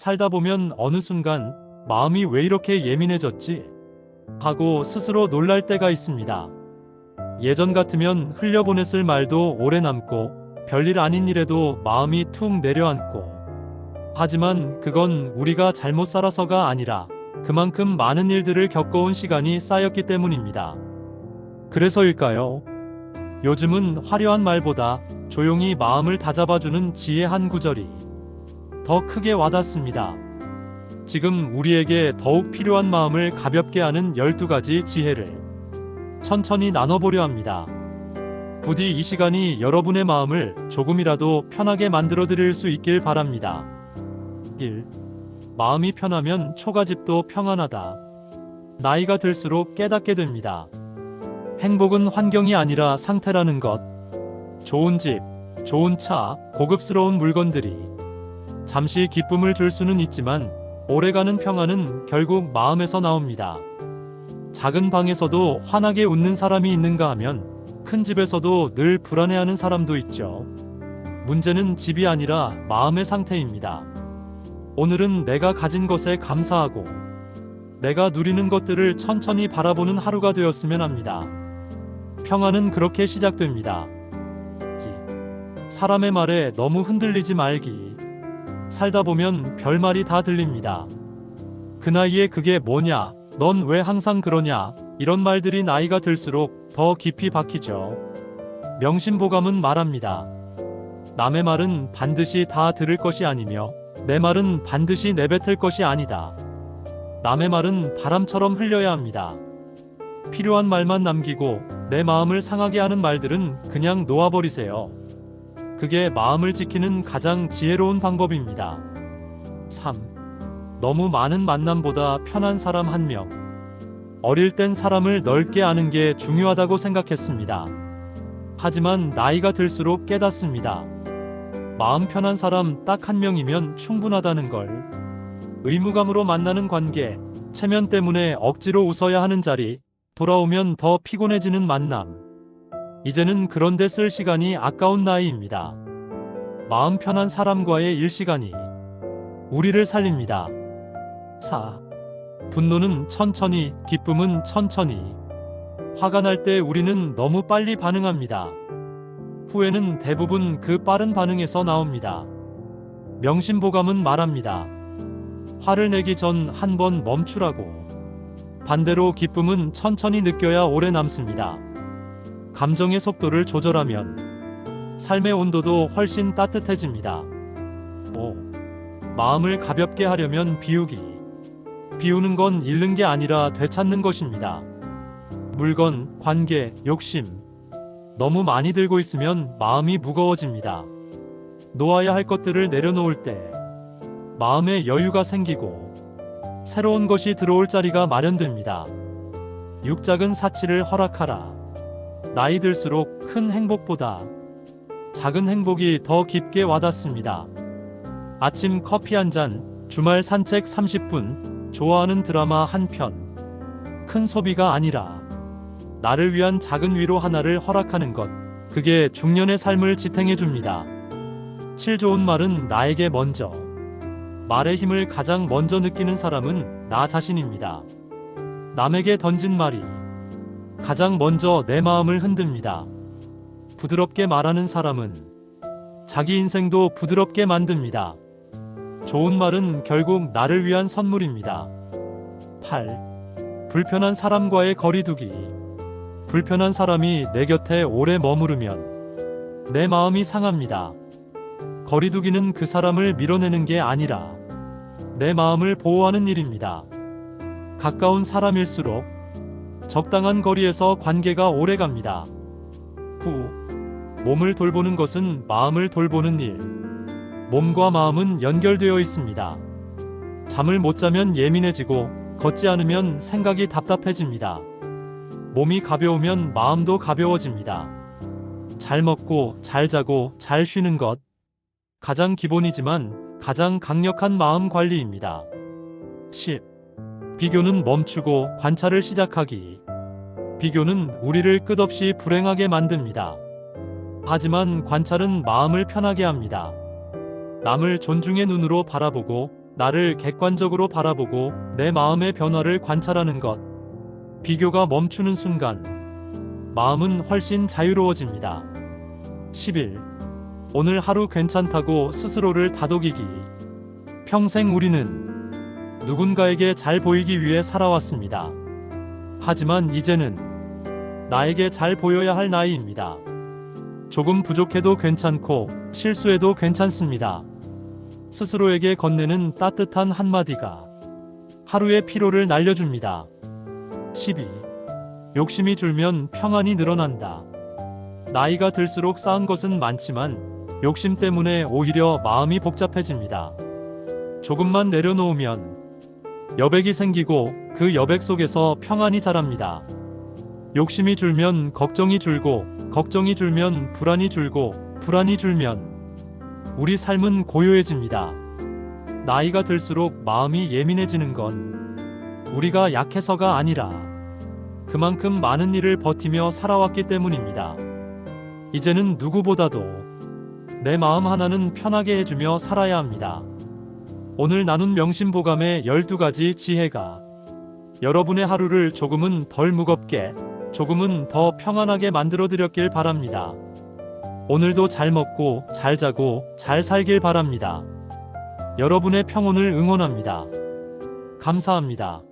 살다 보면 어느 순간 마음이 왜 이렇게 예민해졌지? 하고 스스로 놀랄 때가 있습니다. 예전 같으면 흘려보냈을 말도 오래 남고 별일 아닌 일에도 마음이 툭 내려앉고 하지만 그건 우리가 잘못 살아서가 아니라 그만큼 많은 일들을 겪어온 시간이 쌓였기 때문입니다. 그래서일까요? 요즘은 화려한 말보다 조용히 마음을 다잡아주는 지혜 한 구절이 더 크게 와닿습니다. 지금 우리에게 더욱 필요한 마음을 가볍게 하는 12가지 지혜를 천천히 나눠보려 합니다. 부디 이 시간이 여러분의 마음을 조금이라도 편하게 만들어 드릴 수 있길 바랍니다. 1. 마음이 편하면 초가집도 평안하다. 나이가 들수록 깨닫게 됩니다. 행복은 환경이 아니라 상태라는 것. 좋은 집, 좋은 차, 고급스러운 물건들이 잠시 기쁨을 줄 수는 있지만 오래가는 평안은 결국 마음에서 나옵니다. 작은 방에서도 환하게 웃는 사람이 있는가 하면 큰 집에서도 늘 불안해하는 사람도 있죠. 문제는 집이 아니라 마음의 상태입니다. 오늘은 내가 가진 것에 감사하고 내가 누리는 것들을 천천히 바라보는 하루가 되었으면 합니다. 평안은 그렇게 시작됩니다. 기. 사람의 말에 너무 흔들리지 말기. 살다 보면 별말이 다 들립니다. 그 나이에 그게 뭐냐, 넌 왜 항상 그러냐, 이런 말들이 나이가 들수록 더 깊이 박히죠. 명심보감은 말합니다. 남의 말은 반드시 다 들을 것이 아니며, 내 말은 반드시 내뱉을 것이 아니다. 남의 말은 바람처럼 흘려야 합니다. 필요한 말만 남기고 내 마음을 상하게 하는 말들은 그냥 놓아버리세요. 그게 마음을 지키는 가장 지혜로운 방법입니다. 3. 너무 많은 만남보다 편한 사람 한 명. 어릴 땐 사람을 넓게 아는 게 중요하다고 생각했습니다. 하지만 나이가 들수록 깨닫습니다. 마음 편한 사람 딱 한 명이면 충분하다는 걸. 의무감으로 만나는 관계, 체면 때문에 억지로 웃어야 하는 자리, 돌아오면 더 피곤해지는 만남. 이제는 그런데 쓸 시간이 아까운 나이입니다. 마음 편한 사람과의 일 시간이 우리를 살립니다. 4. 분노는 천천히, 기쁨은 천천히. 화가 날 때 우리는 너무 빨리 반응합니다. 후회는 대부분 그 빠른 반응에서 나옵니다. 명심보감은 말합니다. 화를 내기 전 한 번 멈추라고. 반대로 기쁨은 천천히 느껴야 오래 남습니다. 감정의 속도를 조절하면 삶의 온도도 훨씬 따뜻해집니다. 5. 마음을 가볍게 하려면 비우기. 비우는 건 잃는 게 아니라 되찾는 것입니다. 물건, 관계, 욕심. 너무 많이 들고 있으면 마음이 무거워집니다. 놓아야 할 것들을 내려놓을 때 마음에 여유가 생기고 새로운 것이 들어올 자리가 마련됩니다. 육작은 사치를 허락하라. 나이 들수록 큰 행복보다 작은 행복이 더 깊게 와닿습니다. 아침 커피 한 잔, 주말 산책 30분, 좋아하는 드라마 한 편. 큰 소비가 아니라 나를 위한 작은 위로 하나를 허락하는 것. 그게 중년의 삶을 지탱해 줍니다. 칠 좋은 말은 나에게 먼저. 말의 힘을 가장 먼저 느끼는 사람은 나 자신입니다. 남에게 던진 말이 가장 먼저 내 마음을 흔듭니다. 부드럽게 말하는 사람은 자기 인생도 부드럽게 만듭니다. 좋은 말은 결국 나를 위한 선물입니다. 8. 불편한 사람과의 거리두기. 불편한 사람이 내 곁에 오래 머무르면 내 마음이 상합니다. 거리두기는 그 사람을 밀어내는 게 아니라 내 마음을 보호하는 일입니다. 가까운 사람일수록 적당한 거리에서 관계가 오래 갑니다. 후. 몸을 돌보는 것은 마음을 돌보는 일. 몸과 마음은 연결되어 있습니다. 잠을 못 자면 예민해지고 걷지 않으면 생각이 답답해집니다. 몸이 가벼우면 마음도 가벼워집니다. 잘 먹고 잘 자고 잘 쉬는 것. 가장 기본이지만 가장 강력한 마음 관리입니다. 10. 비교는 멈추고 관찰을 시작하기. 비교는 우리를 끝없이 불행하게 만듭니다. 하지만 관찰은 마음을 편하게 합니다. 남을 존중의 눈으로 바라보고 나를 객관적으로 바라보고 내 마음의 변화를 관찰하는 것. 비교가 멈추는 순간 마음은 훨씬 자유로워집니다. 10일 오늘 하루 괜찮다고 스스로를 다독이기. 평생 우리는 누군가에게 잘 보이기 위해 살아왔습니다. 하지만 이제는 나에게 잘 보여야 할 나이입니다. 조금 부족해도 괜찮고 실수해도 괜찮습니다. 스스로에게 건네는 따뜻한 한마디가 하루의 피로를 날려줍니다. 12. 욕심이 줄면 평안이 늘어난다. 나이가 들수록 쌓은 것은 많지만 욕심 때문에 오히려 마음이 복잡해집니다. 조금만 내려놓으면 여백이 생기고 그 여백 속에서 평안이 자랍니다. 욕심이 줄면 걱정이 줄고 걱정이 줄면 불안이 줄고 불안이 줄면 우리 삶은 고요해집니다. 나이가 들수록 마음이 예민해지는 건 우리가 약해서가 아니라 그만큼 많은 일을 버티며 살아왔기 때문입니다. 이제는 누구보다도 내 마음 하나는 편하게 해주며 살아야 합니다. 오늘 나눈 명심보감의 12가지 지혜가 여러분의 하루를 조금은 덜 무겁게, 조금은 더 평안하게 만들어 드렸길 바랍니다. 오늘도 잘 먹고, 잘 자고, 잘 살길 바랍니다. 여러분의 평온을 응원합니다. 감사합니다.